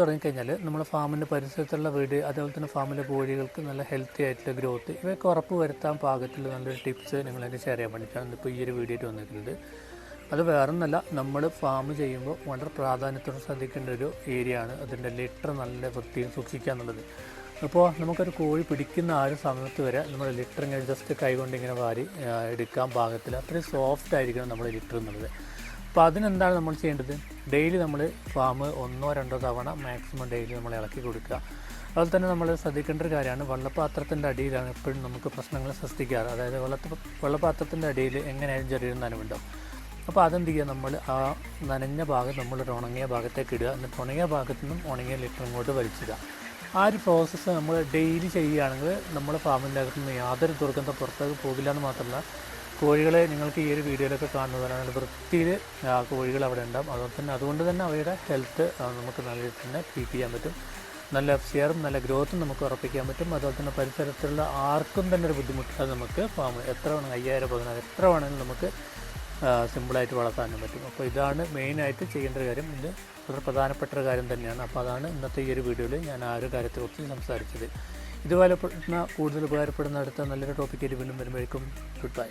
തുടങ്ങിക്കഴിഞ്ഞാൽ നമ്മുടെ ഫാമിന്റെ പരിസരത്തുള്ള വീട് അതേപോലെ തന്നെ ഫാമിലെ കോഴികൾക്ക് നല്ല ഹെൽത്തി ആയിട്ടുള്ള ഗ്രോത്ത് ഇവയൊക്കെ ഉറപ്പ് വരുത്താൻ പാകത്തിൽ നല്ലൊരു ടിപ്സ് നിങ്ങൾ എന്നെ ഷെയർ ചെയ്യാൻ വേണ്ടിയിട്ടാണ് ഇപ്പോൾ ഈ ഒരു വീഡിയോ വന്നിട്ടുണ്ട് അത് വേറൊന്നല്ല നമ്മൾ ഫാം ചെയ്യുമ്പോൾ വളരെ പ്രാധാന്യത്തോടെ ശ്രദ്ധിക്കേണ്ട ഒരു ഏരിയ ആണ്. അതിന്റെ ലിറ്റർ നല്ല വൃത്തിയിൽ സൂക്ഷിക്കുക എന്നുള്ളത്. അപ്പോൾ നമുക്കൊരു കോഴി പിടിക്കുന്ന ആ ഒരു സമയത്ത് വരെ നമ്മൾ ലിറ്റർ ഇങ്ങനെ ജസ്റ്റ് കൈകൊണ്ട് ഇങ്ങനെ വാരി എടുക്കാൻ പാകത്തിൽ അത്രയും സോഫ്റ്റ് ആയിരിക്കണം നമ്മൾ ലിറ്റർ എന്നുള്ളത്. അപ്പോൾ അതിനെന്താണ് നമ്മൾ ചെയ്യേണ്ടത്? ഡെയിലി നമ്മൾ ഫാം ഒന്നോ രണ്ടോ തവണ മാക്സിമം ഡെയിലി നമ്മൾ ഇളക്കി കൊടുക്കുക. അതുപോലെ തന്നെ നമ്മൾ ശ്രദ്ധിക്കേണ്ട ഒരു കാര്യമാണ് വെള്ളപ്പാത്രത്തിന്റെ അടിയിലാണ് എപ്പോഴും നമുക്ക് പ്രശ്നങ്ങൾ സൃഷ്ടിക്കാറ്. അതായത് വെള്ളത്ത് വെള്ളപാത്രത്തിന്റെ അടിയിൽ എങ്ങനെയായാലും ചെറിയൊരു നനവുണ്ടാവും. അപ്പോൾ അതെന്ത് ചെയ്യുക നമ്മൾ ആ നനഞ്ഞ ഭാഗം നമ്മളൊരു ഉണങ്ങിയ ഭാഗത്തേക്ക് ഇടുക. എന്നിട്ട് ഉണങ്ങിയ ഭാഗത്തു നിന്നും ഉണങ്ങിയ ലിറ്റർ ഇങ്ങോട്ട് വലിച്ചിടുക. ആ ഒരു പ്രോസസ്സ് നമ്മൾ ഡെയിലി ചെയ്യുകയാണെങ്കിൽ നമ്മൾ ഫാമിന്റെ അകത്തുനിന്ന് യാതൊരു ദുർഗന്ധം പുറത്തേക്ക് പോകില്ല എന്ന് മാത്രമല്ല കോഴികളെ നിങ്ങൾക്ക് ഈ ഒരു വീഡിയോയിലൊക്കെ കാണുന്നതാണ്. വൃത്തിയിൽ ആ കോഴികൾ അവിടെ ഉണ്ടാകും അതുപോലെ തന്നെ അതുകൊണ്ട് തന്നെ അവയുടെ ഹെൽത്ത് നമുക്ക് നല്ല രീതിയിൽ തന്നെ കീപ്പ് ചെയ്യാൻ പറ്റും. നല്ല ഷെയറും നല്ല ഗ്രോത്തും നമുക്ക് ഉറപ്പിക്കാൻ പറ്റും. അതുപോലെ തന്നെ പരിസരത്തുള്ള ആർക്കും തന്നെ ഒരു ബുദ്ധിമുട്ടില്ലാതെ നമുക്ക് ഫാം എത്ര വേണം അയ്യായിരം പതിനായിരം എത്ര വേണമെങ്കിലും നമുക്ക് സിമ്പിളായിട്ട് വളർത്താനും പറ്റും. അപ്പോൾ ഇതാണ് മെയിനായിട്ട് ചെയ്യേണ്ട ഒരു കാര്യം. ഇത് വളരെ പ്രധാനപ്പെട്ട ഒരു കാര്യം തന്നെയാണ്. അപ്പോൾ അതാണ് ഇന്നത്തെ ഈ ഒരു വീഡിയോയിൽ ഞാൻ ആ ഒരു കാര്യത്തെക്കുറിച്ച് സംസാരിച്ചത്. ഇതുപോലെ കൂടുതൽ ഉപകാരപ്പെടുന്ന അടുത്ത നല്ലൊരു ടോപ്പിക്കായിട്ട് വീണ്ടും വരുമ്പോഴേക്കും ഗുഡ് ബൈ